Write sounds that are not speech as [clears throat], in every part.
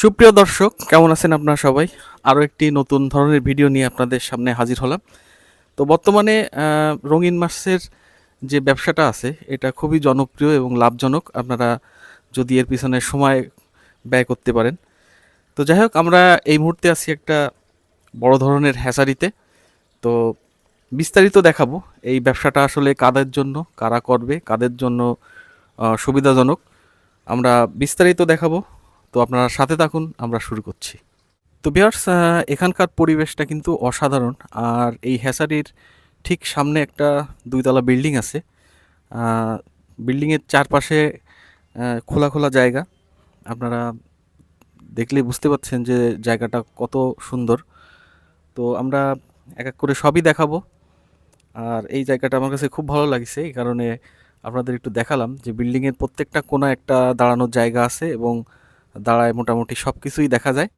সুপ্রিয় দর্শক, কেমন আছেন আপনারা সবাই? আরও একটি নতুন ধরনের ভিডিও নিয়ে আপনাদের সামনে হাজির হলাম। তো বর্তমানে রঙিন মাছের যে ব্যবসাটা আছে, এটা খুবই জনপ্রিয় এবং লাভজনক। আপনারা যদি এর পিছনে সময় ব্যয় করতে পারেন। তো যাই হোক, আমরা এই মুহূর্তে আছি একটা বড় ধরনের হ্যাসারিতে তো বিস্তারিত দেখাবো, এই ব্যবসাটা আসলে কাদের জন্য, কারা করবে, কাদের জন্য সুবিধাজনক। আমরা বিস্তারিত দেখাবো। তো আপনারা সাথে থাকুন, আমরা শুরু করছি। তো বিয়ার্স এখানকার পরিবেশটা কিন্তু অসাধারণ। আর এই হ্যাসারির ঠিক সামনে একটা দুইতলা বিল্ডিং আছে। বিল্ডিংয়ের চারপাশে খোলা খোলা জায়গা। আপনারা দেখলেই বুঝতে পারছেন যে জায়গাটা কত সুন্দর। তো আমরা এক এক করে সবই দেখাবো। আর এই জায়গাটা আমার কাছে খুব ভালো লাগছে, এই কারণে আপনাদের একটু দেখালাম যে বিল্ডিংয়ের প্রত্যেকটা কোণা একটা দাঁড়ানোর জায়গা আছে এবং দাঁড়ায় মোটামুটি সব কিছুই দেখা যায়।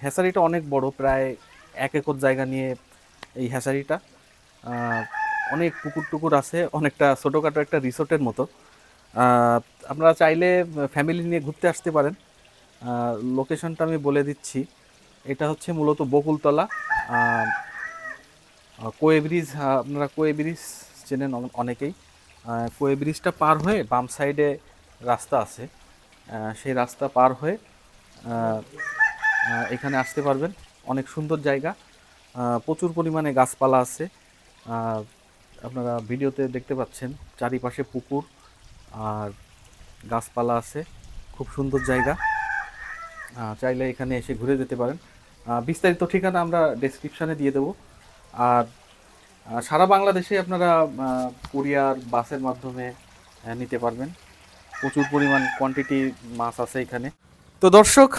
হ্যাসারিটা অনেক বড়, প্রায় এক একর জায়গা নিয়ে এই হ্যাসারিটা। অনেক পুকুর টুকুর আছে, অনেকটা ছোটোখাটো একটা রিসোর্টের মতো। আপনারা চাইলে ফ্যামিলি নিয়ে ঘুরতে আসতে পারেন। লোকেশনটা আমি বলে দিচ্ছি। এটা হচ্ছে মূলত বকুলতলা। কোয়ে ব্রিজ আপনারা কোয়ে ব্রিজ চেনেন অন- অনেকেই কোয়ে ব্রিজটা পার হয়ে বাম সাইডে রাস্তা আছে। সেই রাস্তা পার হয়ে এখানে আসতে পারবেন। অনেক সুন্দর জায়গা। প্রচুর পরিমাণে গাছপালা আছে। আপনারা ভিডিওতে দেখতে পাচ্ছেন চারিপাশে পুকুর আর গাছপালা আছে। খুব সুন্দর জায়গা। চাইলে এখানে এসে ঘুরে যেতে পারেন। বিস্তারিত ঠিকানা আমরা ডেসক্রিপশানে দিয়ে দেবো। আর সারা বাংলাদেশে আপনারা কুরিয়ার বাসের মাধ্যমে নিতে পারবেন। প্রচুর পরিমাণ কোয়ান্টিটি মাছ আছে এখানে। তো দর্শক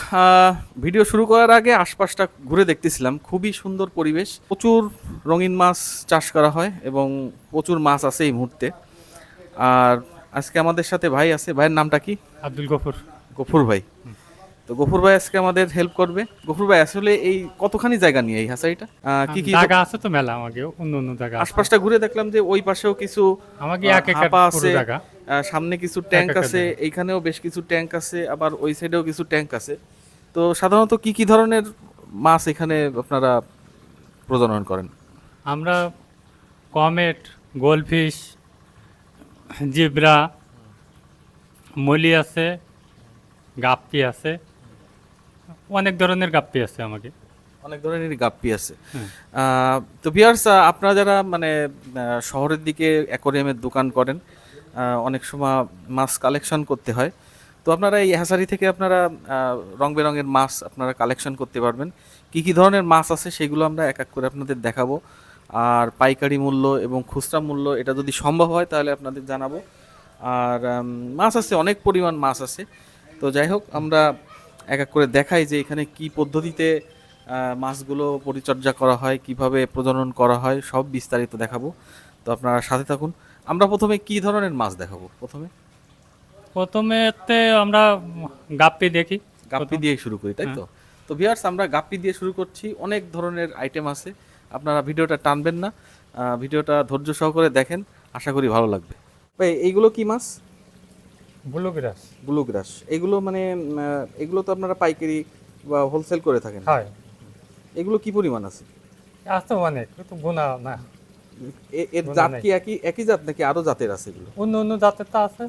ভিডিও শুরু করার আগে আশপাশটা ঘুরে দেখতেছিলাম। খুবই সুন্দর পরিবেশ। প্রচুর রঙিন মাছ চাষ করা হয় এবং প্রচুর মাছ আছে এই মুহূর্তে। আর আজকে আমাদের সাথে ভাই আছে। ভাইয়ের নামটা কি? আব্দুল গফুর। গফুর ভাই। তো গফুর ভাই আজকে আমাদের হেল্প করবে। গফুর ভাই আসলে এই কতখানি জায়গা নিয়ে এই হাসাইটা কি কি জায়গা আছে তো মেলা আমাকে অন্য অন্য জায়গা আশপাশটা ঘুরে দেখলাম যে ওই পাশেও কিছু আমাকে এক একর আছে। জায়গা। সামনে কিছু ট্যাঙ্ক আছে। এইখানেও বেশ কিছু ট্যাঙ্ক আছে আবার ওই সাইডেও কিছু ট্যাঙ্ক আছে। তো সাধারণত কি কি ধরনের মাছ এখানে আপনারা প্রজনন করেন? আমরা কমেট গোলফিশ জিব্রা মলি আছে গাপ্পি আছে অনেক ধরনের গাপ্পি আছে আমাকে। অনেক ধরনের গাপ্পি আছে। তো ভিয়ার্স আপনারা যারা মানে শহরের দিকে অ্যাকোরিয়ামের দোকান করেন অনেক সময় মাছ কালেকশন করতে হয়। তো আপনারা এই হ্যাসারি থেকে আপনারা রং বেরঙের মাছ আপনারা কালেকশন করতে পারবেন। কি কি ধরনের মাছ আছে সেগুলো আমরা এক এক করে আপনাদের দেখাবো। আর পাইকারি মূল্য এবং খুচরা মূল্য, এটা যদি সম্ভব হয় তাহলে আপনাদের জানাব। আর মাছ আছে, অনেক পরিমাণ মাছ আছে। তো যাই হোক, আমরা এক এক করে দেখাই যে এখানে কি পদ্ধতিতে মাছগুলো পরিচর্যা করা হয়, কীভাবে প্রজনন করা হয়, সব বিস্তারিত দেখাবো। তো আপনারা সাথে থাকুন। আমরা প্রথমে কি ধরনের মাছ দেখাবো? প্রথমে? প্রথমে আমরা গাপ্পি দেখি। গাপ্পি দিয়ে শুরু করি তাই তো? তো ভিউয়ার্স আমরা গাপ্পি দিয়ে শুরু করছি। অনেক ধরনের আইটেম আছে। আপনারা ভিডিওটা টানবেন না। ভিডিওটা ধৈর্য সহকারে দেখেন। আশা করি ভালো লাগবে। ভাই এইগুলো কি মাছ? ব্লুগ্রাস। ব্লুগ্রাস। এগুলো মানে এগুলো তো আপনারা পাইকারি বা হোলসেল করে থাকেন। হয়। এগুলো কি পরিমাণ আছে? আছে অনেক কিন্তু গুণা না। এর জাত কি একই একই জাত নাকি আরও জাতের আছে এগুলো? অন্য অন্য জাতের তো আছে।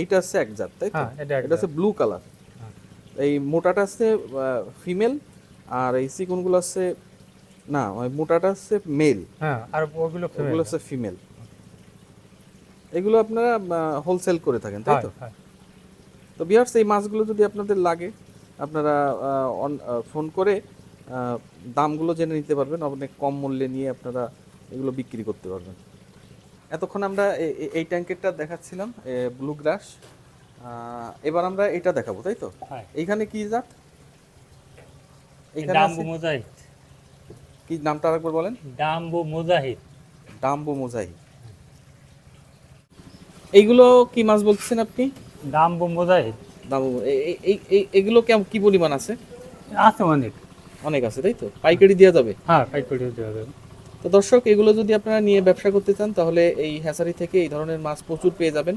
এইটা হচ্ছে এক জাত তাই তো? হ্যাঁ, এটা হচ্ছে ব্লু কালার। হ্যাঁ। এই মোটাটা হচ্ছে ফিমেল আর এই চিকুনগুলো হচ্ছে না ওই মোটাটা হচ্ছে মেল। হ্যাঁ আর ওগুলো ওগুলো। হচ্ছে ফিমেল। এগুলো আপনারা হোলসেল করে থাকেন তাই তো? তো বিহার্স এই মাছগুলো যদি আপনাদের লাগে আপনারা ফোন করে দামগুলো জেনে নিতে পারবেন। অনেক কম মূল্যে নিয়ে আপনারা এগুলো বিক্রি করতে পারবেন। এতক্ষণ আমরা এই ট্যাঙ্কেরটা দেখাচ্ছিলাম ব্লু গ্রাস এবার আমরা এটা দেখাবো তাই তো? এইখানে কি জাত? এইখানে ডাম্বু মুজাহিদ কি নামটা আরেকবার বলেন? ডাম্বু মুজাহিদ ডাম্বো মোজাই এইগুলো কি মাছ বলছেন আপনি? ডাম্বু মুজাহিদ ডাম্বো এই- এগুলো কেমন কি পরিমাণ আছে? আছে অনেক। অনেক আছে তাই তো? পাইকারি দেওয়া যাবে? হ্যাঁ পাইকারি দেওয়া যাবে। তো দর্শক এগুলো যদি আপনারা নিয়ে ব্যবসা করতে চান তাহলে এই হ্যাসারি থেকে এই ধরনের মাছ প্রচুর পেয়ে যাবেন।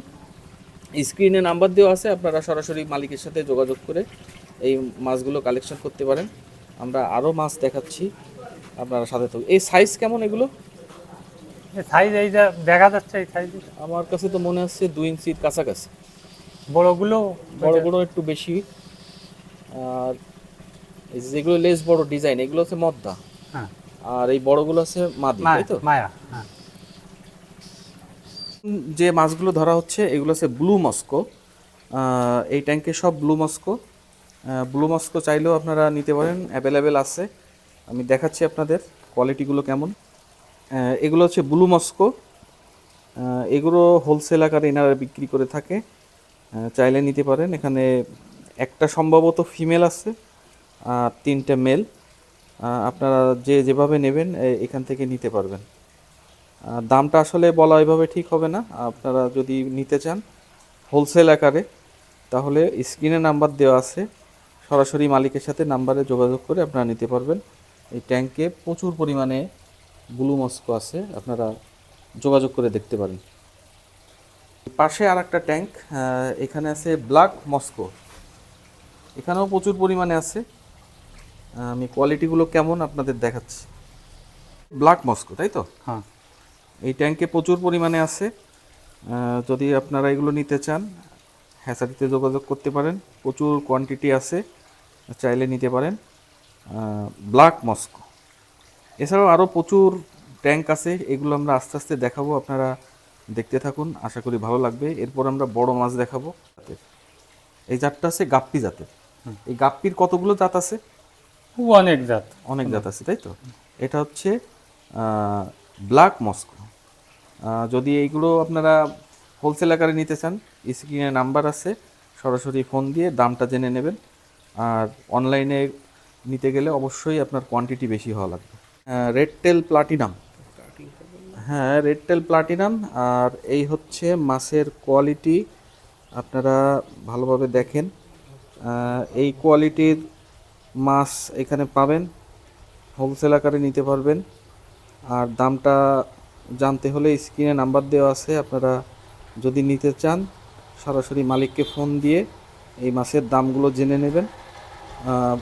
স্ক্রিনে নাম্বার দেওয়া আছে আপনারা সরাসরি মালিকের সাথে যোগাযোগ করে এই মাছগুলো কালেকশন করতে পারেন। আমরা আরও মাছ দেখাচ্ছি আপনারা সাথে থাকুন। এই সাইজ কেমন এগুলো? সাইজ এই যা দেখা যাচ্ছে এই সাইজ আমার কাছে তো মনে হচ্ছে দুই ইঞ্চির কাছাকাছি। বড়গুলো? বড় বড় একটু বেশি। আর যেগুলো লেস বড় ডিজাইন এগুলো হচ্ছে মদ্দা। হ্যাঁ। আর এই বড়গুলো আছে মাদি তাই তো? মায়া হ্যাঁ। যে মাছগুলো ধরা হচ্ছে এগুলো হচ্ছে ব্লু মস্কো। এই ট্যাঙ্কে সব ব্লু মস্কো। ব্লু মস্কো চাইলেও আপনারা নিতে পারেন অ্যাভেলেবেল আছে। আমি দেখাচ্ছি আপনাদের কোয়ালিটিগুলো কেমন। এগুলো হচ্ছে ব্লু মস্কো। এগুলো হোলসেল আকারে এনারা বিক্রি করে থাকে। চাইলে নিতে পারেন। এখানে একটা সম্ভবত ফিমেল আছে আর তিনটে মেল। আপনারা যে যেভাবে নেবেন এখান থেকে নিতে পারবেন। দামটা আসলে বলা ওইভাবে ঠিক হবে না। আপনারা যদি নিতে চান হোলসেল আকারে, তাহলে স্ক্রিনে নাম্বার দেওয়া আছে। সরাসরি মালিকের সাথে নাম্বারে যোগাযোগ করে আপনারা নিতে পারবেন। এই ট্যাঙ্কে প্রচুর পরিমাণে ব্লু মস্কো আছে, আপনারা যোগাযোগ করে দেখতে পারেন। পাশে আর একটা ট্যাঙ্ক এখানে আছে ব্ল্যাক মস্কো। এখানেও প্রচুর পরিমাণে আছে। আমি কোয়ালিটিগুলো কেমন আপনাদের দেখাচ্ছি। ব্ল্যাক মস্কো তাই তো? হ্যাঁ। এই ট্যাঙ্কে প্রচুর পরিমাণে আছে। যদি আপনারা এগুলো নিতে চান হ্যাসারিতে যোগাযোগ করতে পারেন। প্রচুর কোয়ান্টিটি আছে চাইলে নিতে পারেন। ব্ল্যাক মস্কো এছাড়াও আরও প্রচুর ট্যাঙ্ক আছে এগুলো আমরা আস্তে আস্তে দেখাবো আপনারা দেখতে থাকুন আশা করি ভালো লাগবে। এরপর আমরা বড় মাছ দেখাবো। এই জাতটা আছে গাপ্পি জাতের। এই গাপ্পির কতগুলো জাত আছে? অনেক জাত। অনেক জাত আছে, তাই তো? এটা হচ্ছে ব্ল্যাক মস্কো। যদি এইগুলো আপনারা হোলসেল আকারে নিতে চান স্ক্রিনে নাম্বার আছে, সরাসরি ফোন দিয়ে দামটা জেনে নেবেন। আর অনলাইনে নিতে গেলে অবশ্যই আপনার কোয়ান্টিটি বেশি হওয়া লাগবে। রেড টেল প্লাটিনাম হ্যাঁ রেড টেল প্লাটিনাম আর এই হচ্ছে মাছের কোয়ালিটি আপনারা ভালোভাবে দেখেন। এই কোয়ালিটির মাছ এখানে পাবেন হোলসেল আকারে নিতে পারবেন। আর দামটা জানতে হলে স্ক্রিনে নাম্বার দেওয়া আছে, আপনারা যদি নিতে চান, সরাসরি মালিককে ফোন দিয়ে এই মাছের দামগুলো জেনে নেবেন।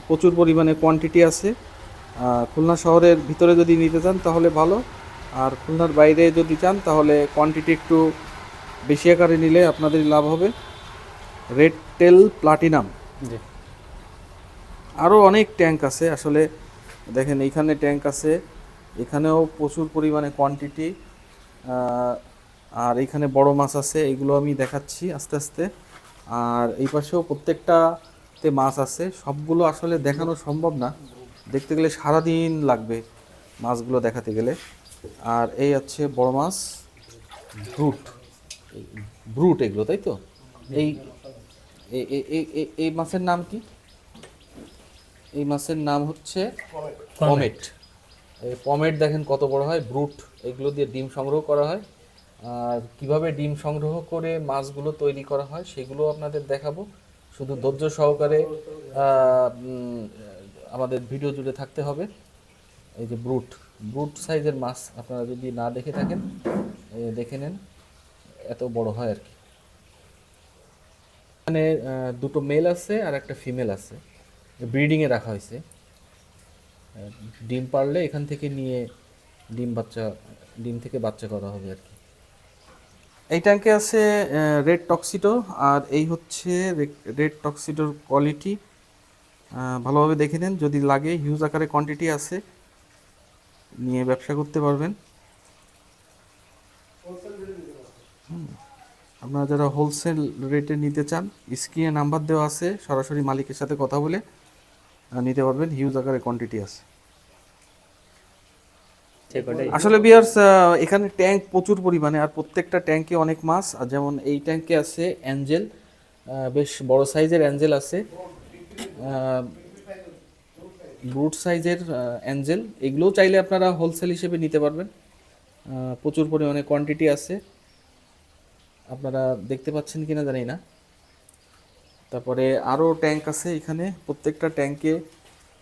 প্রচুর পরিমাণে কোয়ান্টিটি আছে। খুলনা শহরের ভিতরে যদি নিতে চান, তাহলে ভালো। আর খুলনার বাইরে যদি চান, তাহলে কোয়ান্টিটি একটু বেশি আকারে নিলে আপনাদের লাভ হবে। রেড টেল প্লাটিনাম জি। আরও অনেক ট্যাঙ্ক আছে। আসলে দেখেন, এইখানে ট্যাঙ্ক আছে, এখানেও প্রচুর পরিমাণে কোয়ান্টিটি আর এইখানে বড় মাছ আছে, এগুলো আমি দেখাচ্ছি আস্তে আস্তে। আর এই পাশেও প্রত্যেকটাতে মাছ আছে, সবগুলো আসলে দেখানো সম্ভব না। দেখতে গেলে সারাদিন লাগবে মাছগুলো দেখাতে গেলে। আর এই হচ্ছে বড় মাছ ব্রুট ব্রুট এগুলো, তাই তো? এই এই মাছের নাম কি? এই মাছের নাম হচ্ছে পমেট। এই পমেট দেখেন কত বড় হয় ব্রুট এগুলো দিয়ে ডিম সংগ্রহ করা হয়। আর কীভাবে ডিম সংগ্রহ করে মাছগুলো তৈরি করা হয় সেগুলো আপনাদের দেখাবো। শুধু ধৈর্য সহকারে আমাদের ভিডিও জুড়ে থাকতে হবে। এই যে ব্রুট ব্রুট সাইজের মাছ আপনারা যদি না দেখে থাকেন দেখে নেন এত বড় হয় আর কি। এখানে দুটো মেল আছে আর একটা ফিমেল আছে। ব্রিডিংয়ে রাখা হয়েছে। ডিম পারলে এখান থেকে নিয়ে ডিম বাচ্চা, ডিম থেকে বাচ্চা করা হবে আর কি। এই ট্যাঙ্কে আছে রেড টক্সিটো আর এই হচ্ছে রেড টক্সিডোর কোয়ালিটি ভালোভাবে দেখে নেন, যদি লাগে হিউজ আকারে কোয়ান্টিটি আছে, নিয়ে ব্যবসা করতে পারবেন। আপনারা যারা হোলসেল রেটে নিতে চান, স্ক্রিনে নাম্বার দেওয়া আছে, সরাসরি মালিকের সাথে কথা বলে নিতে পারবেন। হিউজ আকারে কোয়ান্টিটি আছে। আসলে বিয়ার্স এখানে ট্যাঙ্ক প্রচুর পরিমাণে আর প্রত্যেকটা ট্যাঙ্কে অনেক মাছ। আর যেমন এই ট্যাঙ্কে আছে অ্যাঞ্জেল বেশ বড় সাইজের অ্যাঞ্জেল আছে। ব্রুট সাইজের অ্যাঞ্জেল এগুলোও চাইলে আপনারা হোলসেল হিসেবে নিতে পারবেন। প্রচুর পরিমাণে কোয়ান্টিটি আছে। আপনারা দেখতে পাচ্ছেন কিনা জানি না। তারপরে আরও ট্যাঙ্ক আছে এখানে। প্রত্যেকটা ট্যাঙ্কে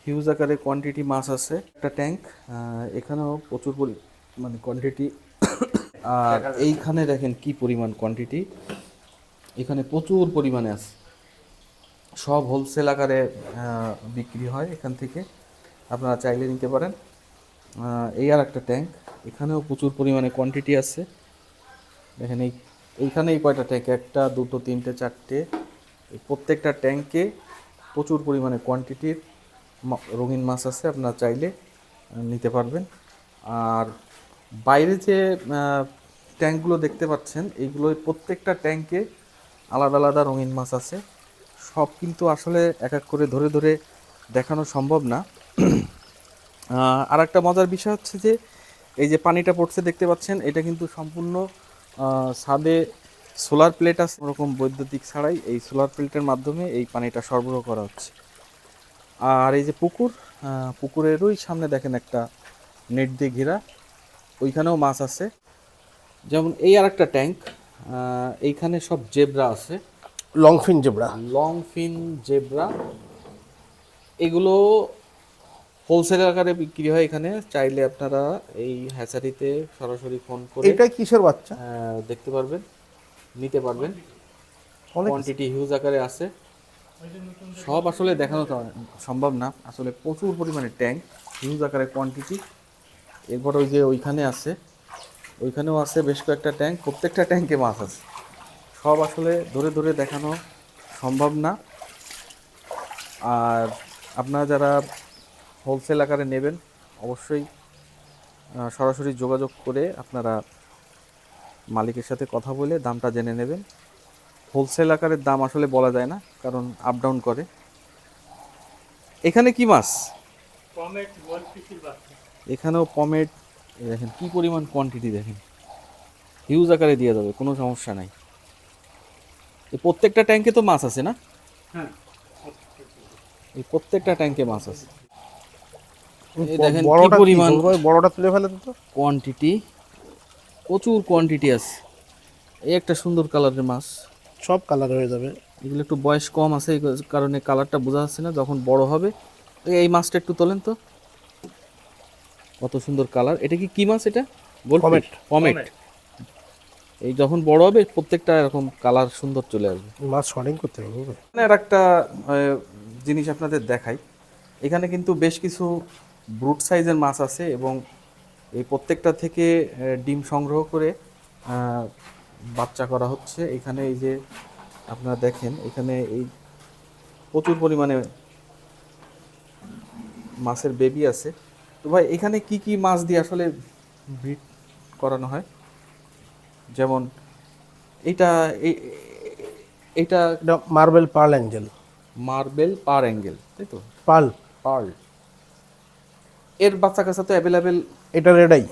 হিউজ আকারে কোয়ান্টিটি মাছ আছে। একটা ট্যাঙ্ক এখানেও প্রচুর পরি- মানে কোয়ান্টিটি আর এইখানে দেখেন কি পরিমাণ কোয়ান্টিটি এখানে প্রচুর পরিমাণে আছে। সব হোলসেল আকারে বিক্রি হয় এখান থেকে। আপনারা চাইলে নিতে পারেন। এই আর একটা ট্যাঙ্ক। এখানেও প্রচুর পরিমাণে কোয়ান্টিটি আছে। দেখেন এই, এইখানে এই কয়টা ট্যাঙ্ক? একটা, দুটো, তিনটে, চারটে। এই প্রত্যেকটা ট্যাঙ্কে প্রচুর পরিমাণে কোয়ান্টিটির রঙিন মাছ আছে, আপনারা চাইলে নিতে পারবেন। আর বাইরে যে ট্যাঙ্কগুলো দেখতে পাচ্ছেন এইগুলো প্রত্যেকটা ট্যাঙ্কে আলাদা আলাদা রঙিন মাছ আছে। সব কিন্তু আসলে এক এক করে ধরে ধরে দেখানো সম্ভব না। [clears throat] আর একটা মজার বিষয় হচ্ছে যে, এই যে পানিটা পড়ছে দেখতে পাচ্ছেন, এটা কিন্তু সম্পূর্ণ ছাদে সোলার প্লেট আছে ওরকম বৈদ্যুতিক ছাড়াই এই সোলার প্লেটের মাধ্যমে এই পানিটা সরবরাহ করা হচ্ছে। আর এই যে পুকুর পুকুরেরই সামনে দেখেন একটা নেট দিয়ে ঘেরা ওইখানেও মাছ আছে। যেমন এই আর একটা ট্যাঙ্ক এইখানে সব জেব্রা আছে। Long fin zebra. Long fin zebra এগুলো হোলসেল আকারে বিক্রি হয় এখানে। চাইলে আপনারা এই হ্যাচারিতে সরাসরি ফোন করে এটা কিসের বাচ্চা? দেখতে পারবেন। পারবেন। কোয়ান্টিটি হিউজ আকারে আছে। সব আসলে দেখানো তো সম্ভব না। আসলে প্রচুর পরিমাণে ট্যাঙ্ক হিউজ আকারে কোয়ান্টিটি এরপর ওই যে ওইখানে আছে ওইখানেও আছে বেশ কয়েকটা ট্যাঙ্ক প্রত্যেকটা ট্যাঙ্কে মাছ আছে। সব আসলে ধরে ধরে দেখানো সম্ভব না। আর আপনারা যারা হোলসেল আকারে নেবেন অবশ্যই সরাসরি যোগাযোগ করে আপনারা মালিকের সাথে কথা বলে দামটা জেনে নেবেন। হোলসেল আকারের দাম আসলে বলা যায় না কারণ আপ ডাউন করে। এখানে কি মাছ? এখানেও পমেট দেখেন কি পরিমাণ কোয়ান্টিটি দেখেন। হিউজ আকারে দিয়ে যাবে কোনো সমস্যা নাই। প্রত্যেকটা ট্যাঙ্কে তো মাছ আছে না? হ্যাঁ। এই প্রত্যেকটা ট্যাঙ্কে মাছ আছে। এই দেখেন কি পরিমাণ বড়টা তুলে ফেলে তো। কোয়ান্টিটি প্রচুর কোয়ান্টিটি আছে। এই একটা সুন্দর কালারের মাছ। সব কালার হয়ে যাবে। এগুলো একটু বয়স কম আছে এই কারণে কালারটা বোঝা যাচ্ছে না যখন বড় হবে। এই এই মাছটা একটু তোলেন তো। কত সুন্দর কালার এটা কি কি মাছ এটা? Comet. কমেট এই যখন বড় হবে প্রত্যেকটা এরকম কালার সুন্দর চলে আসবে। মাছ শর্টিং করতে হবে আর একটা জিনিস আপনাদের দেখাই। এখানে কিন্তু বেশ কিছু ব্রুট সাইজের মাছ আছে এবং এই প্রত্যেকটা থেকে ডিম সংগ্রহ করে বাচ্চা করা হচ্ছে। এখানে এই যে আপনারা দেখেন এখানে এই প্রচুর পরিমাণে মাছের বেবি আছে। তো ভাই এখানে কি কি মাছ দিয়ে আসলে ব্রিড করানো হয়? যেমন এটা এটা marble pearl angel marble pearl angel তাই তো? পার্ল পার্ল এর বাচ্চা কাচ্চা তো অ্যাভেলেবেল এটা red eye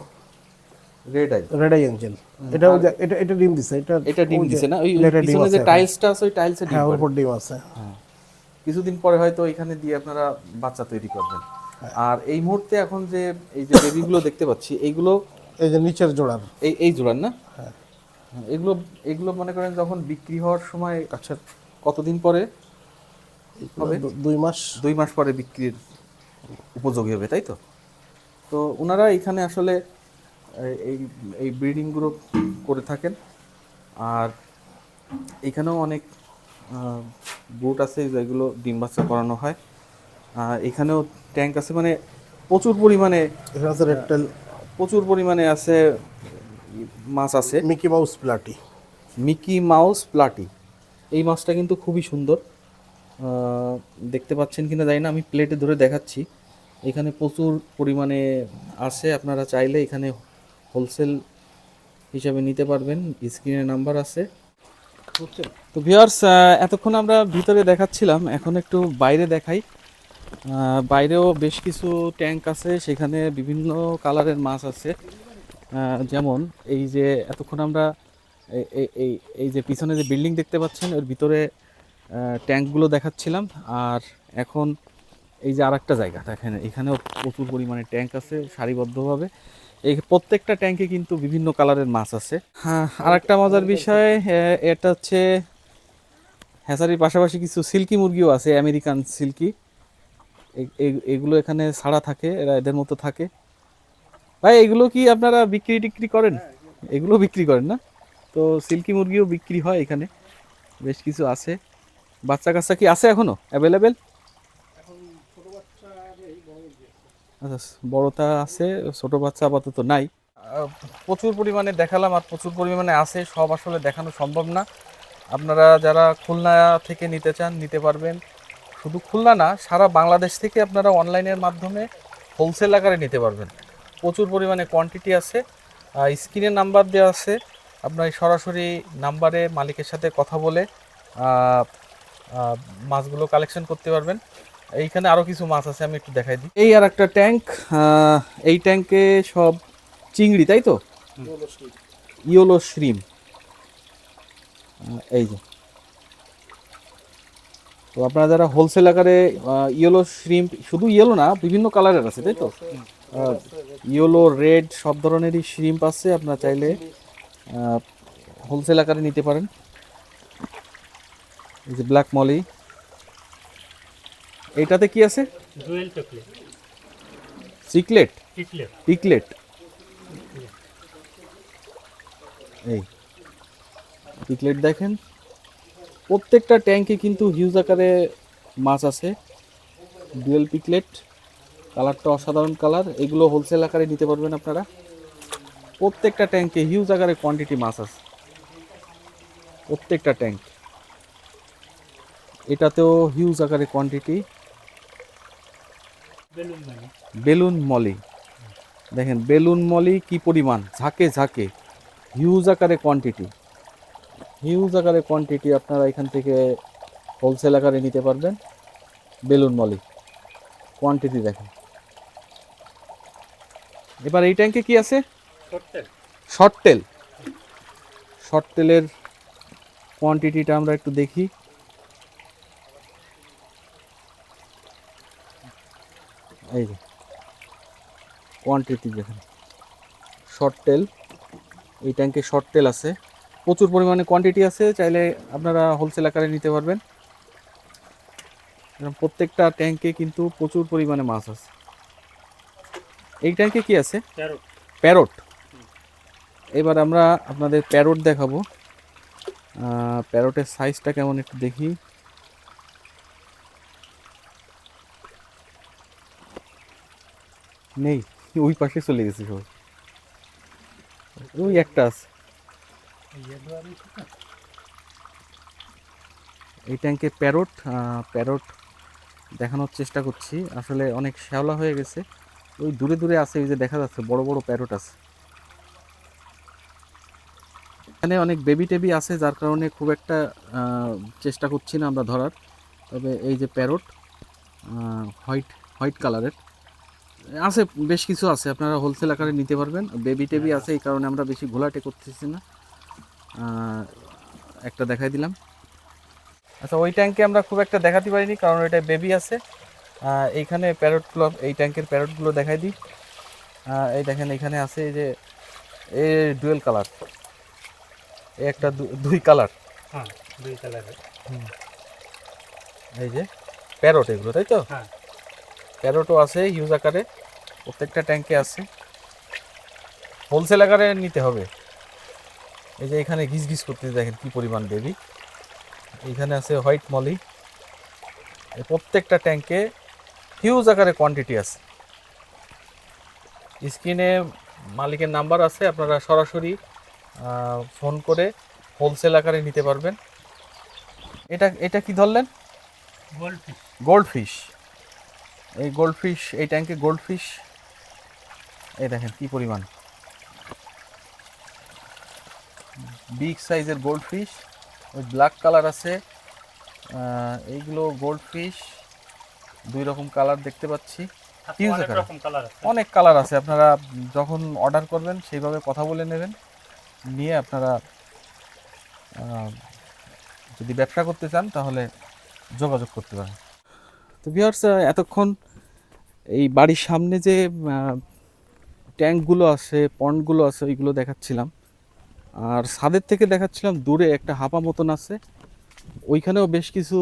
red eye red eye angel এটা এটা এটা ডিম দিছে এটা এটা ডিম দিছে না ওই পিছনে যে টাইলসটা আছে ওই টাইলসে ডিম হ্যাঁ উপর ডিম আছে। কিছুদিন পরে হয়তো এখানে দিয়ে আপনারা বাচ্চা তৈরি করবেন। আর এই মুহূর্তে এখন যে এই যে বেবিগুলো দেখতে পাচ্ছি এইগুলো এই যে নিচের জোড়ার। এই এই জোড়ার না? হ্যাঁ। হ্যাঁ, এগুলো এগুলো মনে করেন যখন বিক্রি হওয়ার সময় আচ্ছা। কতদিন পরে হবে? দুই মাস। দুই মাস পরে বিক্রির উপযোগী হবে তাই তো? তো ওনারা এখানে আসলে এই- এই ব্রিডিংগুলো করে থাকেন। আর এখানেও অনেক বুট আছে যেগুলো ডিম বাচ্চা করানো হয়। এখানেও ট্যাঙ্ক আছে মানে প্রচুর পরিমাণে প্রচুর পরিমাণে আছে মাছ আছে। Mickey Mouse platy Mickey Mouse platy এই মাছটা কিন্তু খুবই সুন্দর। দেখতে পাচ্ছেন কিনা জানি না আমি প্লেটে ধরে দেখাচ্ছি। এখানে প্রচুর পরিমাণে আছে, আপনারা চাইলে এখানে হোলসেল হিসাবে নিতে পারবেন, স্ক্রিনে নাম্বার আছে। তো ভিউয়ার্স এতক্ষণ আমরা ভিতরে দেখাচ্ছিলাম, এখন একটু বাইরে দেখাই। বাইরেও বেশ কিছু ট্যাঙ্ক আছে, সেখানে বিভিন্ন কালারের মাছ আছে। যেমন এই যে এতক্ষণ আমরা এই- এই- যে পিছনে যে বিল্ডিং দেখতে পাচ্ছেন এর ভিতরে ট্যাঙ্কগুলো দেখাচ্ছিলাম। আর এখন এই যে আরেকটা জায়গা, দেখেন, এখানেও প্রচুর পরিমাণে ট্যাঙ্ক আছে, সারিবদ্ধভাবে। এই প্রত্যেকটা ট্যাঙ্কে কিন্তু বিভিন্ন কালারের মাছ আছে। হ্যাঁ আর একটা মজার বিষয় এটা হচ্ছে হ্যাঁসারির পাশাপাশি কিছু সিল্কি মুরগিও আছে, আমেরিকান সিল্কি। এগুলো এখানে ছাড়া থাকে, এরা এদের মতো থাকে। ভাই, এগুলো কি আপনারা বিক্রি টিক্রি করেন? এগুলো বিক্রি করেন না? তো সিল্কি মুরগিও বিক্রি হয় এখানে, বেশ কিছু আছে। বাচ্চা কাচ্চা কি আছে এখনও অ্যাভেলেবেল আচ্ছা বড়টা আছে, ছোট বাচ্চা আপাতত নাই। প্রচুর পরিমাণে দেখালাম আর প্রচুর পরিমাণে আছে, সব আসলে দেখানো সম্ভব না। আপনারা যারা খুলনা থেকে নিতে চান, নিতে পারবেন। শুধু খুলনা না, সারা বাংলাদেশ থেকে আপনারা অনলাইনের মাধ্যমে হোলসেল আকারে নিতে পারবেন। প্রচুর পরিমাণে কোয়ান্টিটি আছে। স্ক্রিনে নাম্বার দেওয়া আছে। আপনার সরাসরি নাম্বারে মালিকের সাথে কথা বলে মাছগুলো কালেকশন করতে পারবেন। এইখানে আরও কিছু মাছ আছে, আমি একটু দেখাই দিই। এই আর একটা ট্যাঙ্ক এই ট্যাঙ্কে সব চিংড়ি, তাই তো? Yellow shrimp. এই যে। তো আপনারা যারা হোলসেল আকারে ইয়েলো শ্রিম, শুধু ইয়েলো না, বিভিন্ন কালারের আছে, তাই তো? ইয়েলো, রেড, সব ধরনেরই শ্রিম্প আছে, আপনারা চাইলে হোলসেল আকারে নিতে পারেন। এই যে ব্ল্যাক মলি। এইটাতে কি আছে? জুয়েল চকলেট। সিকলেট? টিকলেট পিকলেট এই। পিকলেট দেখেন। প্রত্যেকটা ট্যাঙ্কে কিন্তু হিউজ আকারে মাছ আছে। ডুয়েল পিকলেট কালারটা অসাধারণ কালার। এগুলো হোলসেল আকারে নিতে পারবেন আপনারা। প্রত্যেকটা ট্যাঙ্কে হিউজ আকারে কোয়ান্টিটি মাছ আছে। প্রত্যেকটা ট্যাঙ্ক। এটাতেও হিউজ আকারে কোয়ান্টিটি বেলুন মানে? মলি। দেখেন বেলুন মলি কি পরিমাণ? ঝাঁকে ঝাঁকে। হিউজ আকারে কোয়ান্টিটি হিউজ আকারে কোয়ান্টিটি আপনারা এখান থেকে হোলসেল আকারে নিতে পারবেন বেলুন মলি। কোয়ান্টিটি দেখেন। এবার এই ট্যাঙ্কে কি আছে? শর্ট তেল শর্ট তেলের কোয়ান্টিটিটা আমরা একটু দেখি। এই যে কোয়ান্টিটি দেখেন শর্ট টেল এই ট্যাঙ্কে শর্ট টেল আছে। প্রচুর পরিমাণে কোয়ান্টিটি আছে চাইলে আপনারা হোলসেল আকারে নিতে পারবেন। প্রত্যেকটা ট্যাঙ্কে কিন্তু প্রচুর পরিমাণে মাছ আছে। এই ট্যাঙ্কে কি আছে? প্যারট এবার আমরা আপনাদের প্যারট দেখাবো। প্যারটের সাইজটা কেমন একটু দেখি। নেই, ওই পাশে চলে গেছে সব। ওই একটা আছে। এই ট্যাঙ্কে প্যারট প্যারট দেখানোর চেষ্টা করছি। আসলে অনেক শ্যাওলা হয়ে গেছে। ওই দূরে দূরে আছে, ওই যে দেখা যাচ্ছে, বড় বড় প্যারট আছে। এখানে অনেক বেবি টেবি আছে, যার কারণে খুব একটা চেষ্টা করছি না আমরা ধরার। তবে এই যে প্যারট হোয়াইট হোয়াইট কালারের। আছে বেশ কিছু আছে আপনারা হোলসেল আকারে নিতে পারবেন। বেবি টেবি আছে এই কারণে আমরা বেশি ঘোলাটে করতেছি না। একটা দেখাই দিলাম। আচ্ছা ওই ট্যাঙ্কে আমরা খুব একটা দেখাতে পারিনি কারণ এটা বেবি আছে। এইখানে প্যারট প্যারটগুলো এই ট্যাঙ্কের প্যারটগুলো দেখাই দিই। এই দেখেন এখানে আছে এই যে এ ডুয়েল কালার এই একটা দু- দুই কালার হ্যাঁ দুই কালারের এই যে প্যারট এগুলো তাই তো? হ্যাঁ। প্যারটও আছে হিউজ আকারে। প্রত্যেকটা ট্যাঙ্কে আছে। হোলসেল আকারে নিতে হবে। এই যে এখানে ঘিস ঘিস করতে দেখেন কি পরিমাণ বেবি এইখানে আছে হোয়াইট মলি প্রত্যেকটা ট্যাঙ্কে হিউজ আকারে কোয়ান্টিটি আছে। স্ক্রিনে মালিকের নাম্বার আছে আপনারা সরাসরি ফোন করে হোলসেল আকারে নিতে পারবেন। এটা এটা কি ধরলেন? গোল্ড ফিশ গোল্ড ফিশ এই গোল্ড ফিশ এই ট্যাঙ্কে গোল্ড ফিশ এই দেখেন কি পরিমাণ। বিগ সাইজের গোল্ড ফিশ ওই ব্ল্যাক কালার আছে। এইগুলো গোল্ড ফিশ দুই রকম কালার দেখতে পাচ্ছি। অনেক কালার আছে। অনেক কালার আছে। আপনারা যখন অর্ডার করবেন সেইভাবে কথা বলে নেবেন। নিয়ে আপনারা যদি ব্যবসা করতে চান তাহলে যোগাযোগ করতে পারেন। তো ভিউয়ার্স এতক্ষণ এই বাড়ির সামনে যে ট্যাঙ্কগুলো আছে, পন্ডগুলো আছে, ওইগুলো দেখাচ্ছিলাম। আর ছাদের থেকে দেখাচ্ছিলাম দূরে একটা হাপা মতন আছে। ওইখানেও বেশ কিছু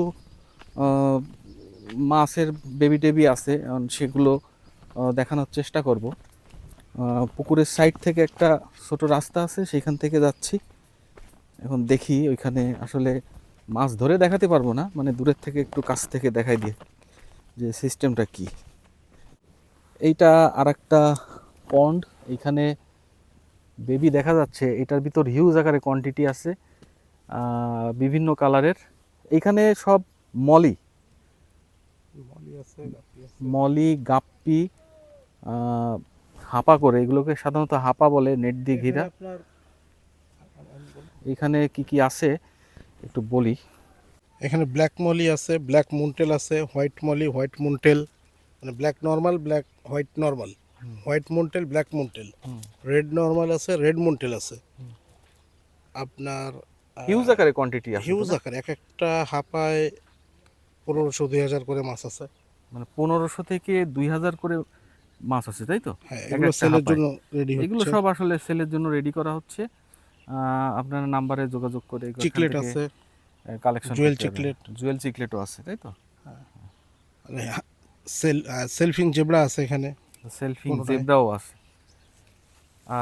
মাছের বেবি টেবি আছে। সেগুলো দেখানোর চেষ্টা করব। পুকুরের সাইড থেকে একটা ছোট রাস্তা আছে সেখান থেকে যাচ্ছি। এখন দেখি ওইখানে আসলে মাছ ধরে দেখাতে পারব না। মানে দূরের থেকে একটু কাছ থেকে দেখাই দিয়ে। যে সিস্টেমটা কি? এইটা আর একটা পন্ড এইখানে বেবি দেখা যাচ্ছে এটার ভিতর হিউজ আকারে কোয়ান্টিটি আছে বিভিন্ন কালারের এইখানে সব মলি। মলি গাপ্পি হাপা করে এগুলোকে সাধারণত হাপা বলে নেট দিয়ে ঘিরা। এখানে কি কি আছে একটু বলি। এখানে ব্ল্যাক মলি আছে ব্ল্যাক মুনটেল আছে হোয়াইট মলি হোয়াইট মুনটেল মানে black normal black white normal white moontail black moontail red normal আছে রেড মুনটেল আছে। আপনার হিউজ আকারে কোয়ান্টিটি আছে হিউজ আকারে। এক একটা হাপায় পনেরোশো দুই হাজার করে মাছ আছে। মানে পনেরোশো থেকে দুই হাজার করে মাছ আছে তাই তো? হ্যাঁ এগুলো সেলের জন্য রেডি এগুলো সব আসলে সেলের জন্য রেডি করা হচ্ছে। আপনার নাম্বারে যোগাযোগ করে চিকলেট আছে। Collection jewel chiclet. জুয়েল চিকলেটও আছে তাই তো? সেল সেলফিং জেবড়া আছে এখানে। সেলফিং জেব্রাও আছে।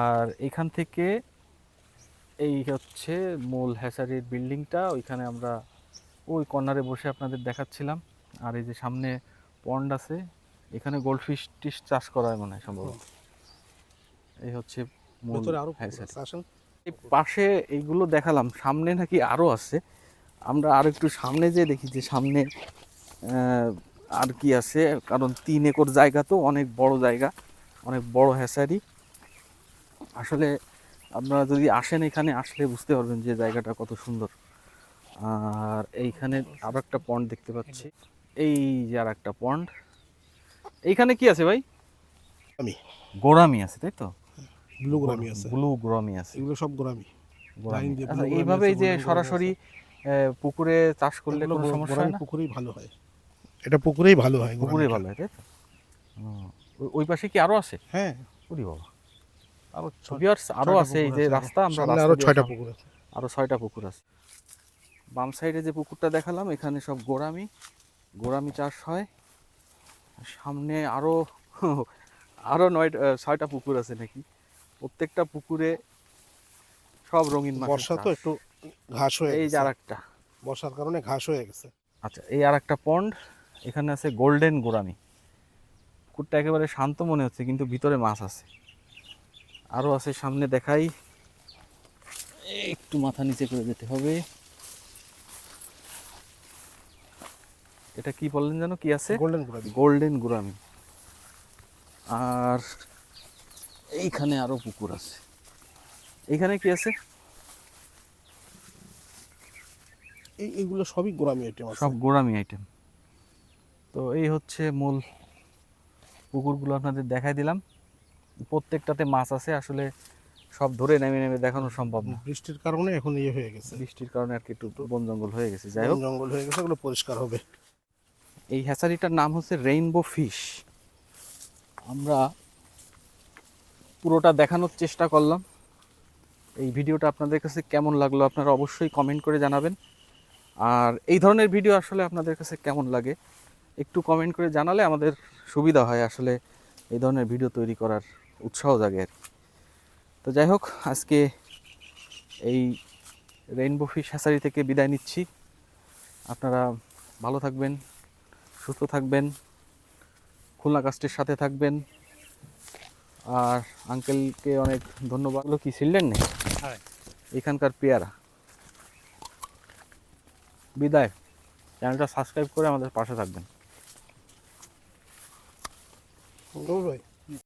আর এখান থেকে এই হচ্ছে মূল হ্যাচারির বিল্ডিংটা ওইখানে আমরা ওই কর্নারে বসে আপনাদের দেখাচ্ছিলাম। আর এই যে সামনে পন্ড আছে এখানে গোল্ডফিশ টিশ চাষ করা হয় মনে হয় সম্ভবত। এই হচ্ছে মূল হ্যাচারি পাশে এইগুলো দেখালাম সামনে নাকি আরও আছে। আমরা আর একটু সামনে যে দেখি যে সামনে আর কি আছে কারণ তিন একর জায়গা তো অনেক বড় জায়গা অনেক বড় হ্যাসারি আসলে আপনারা যদি আসেন এখানে আসলে বুঝতে পারবেন যে জায়গাটা কত সুন্দর। আর এইখানে আরও একটা পন্ড দেখতে পাচ্ছি। এই যে আর একটা পন্ড এইখানে কি আছে ভাই? আমি গোরামি আছে তাই তো? ব্লু গ্রামি আছে। ব্লু গোরামি আছে। এগুলো সব গোরামি আচ্ছা, এইভাবেই যে সরাসরি পুকুরে চাষ করলে কোনো সমস্যা হয় না? পুকুরেই ভালো হয়। এটা পুকুরেই ভালো হয় পুকুরে গোরামিটা। ভালো হয় ওই- পাশে কি আরও আছে? হ্যাঁ। ওরে বাবা। আরও ছয়- ভিউয়ার্স আরও আছে এই যে রাস্তা আমরা রাস্তা আরও ছয়টা পুকুর আছে। আরও ছয়টা পুকুর আছে। বাম সাইডে যে পুকুরটা দেখালাম এখানে সব গোরামি গোরামি চাষ হয়। সামনে আরও [laughs] আরও নয় ছয়টা পুকুর আছে নাকি? প্রত্যেকটা পুকুরে সব রঙিন মাছের বর্ষা তো একটু ঘাস হয়ে এই যে আরেকটা। বর্ষার কারণে ঘাস হয়ে গেছে। আচ্ছা এই আর একটা পন্ড এখানে আছে গোল্ডেন গোরামি পুকুরটা একেবারে শান্ত মনে হচ্ছে কিন্তু ভিতরে মাছ আছে। আরও আছে সামনে দেখাই। একটু মাথা নিচে করে যেতে হবে। এটা কি বললেন যেন? কি আছে? গোল্ডেন গোলাপি গোল্ডেন গোরামি আর এইখানে আরও পুকুর আছে। এইখানে কি আছে এই এইগুলো সবই গোরামি আইটেম সব গোড়ামি আইটেম তো এই হচ্ছে মূল পুকুরগুলো আপনাদের দেখাই দিলাম। প্রত্যেকটাতে মাছ আছে আসলে সব ধরে নেমে নেমে দেখানো সম্ভব না। বৃষ্টির কারণে এখন ইয়ে হয়ে গেছে। বৃষ্টির কারণে আর কি একটু বন জঙ্গল হয়ে গেছে যাই হোক। জঙ্গল হয়ে গেছে ওগুলো পরিষ্কার হবে। এই হ্যাচারিটার নাম হচ্ছে রেইনবো ফিশ। আমরা পুরোটা দেখানোর চেষ্টা করলাম। এই ভিডিওটা আপনাদের কাছে কেমন লাগল আপনারা অবশ্যই কমেন্ট করে জানাবেন। আর এই ধরনের ভিডিও আসলে আপনাদের কাছে কেমন লাগে? একটু কমেন্ট করে জানালে আমাদের সুবিধা হয় আসলে এই ধরনের ভিডিও তৈরি করার উৎসাহ জাগে আর কি। তো যাই হোক আজকে এই রেইনবো ফিশ হ্যাচারি থেকে বিদায় নিচ্ছি। আপনারা ভালো থাকবেন সুস্থ থাকবেন খুলনা কাস্টের সাথে থাকবেন। আর আঙ্কেলকে অনেক ধন্যবাদ। কি সিললেন নেই হ্যাঁ। এখানকার পেয়ারা। বিদায়। চ্যানেলটা সাবস্ক্রাইব করে আমাদের পাশে থাকবেন।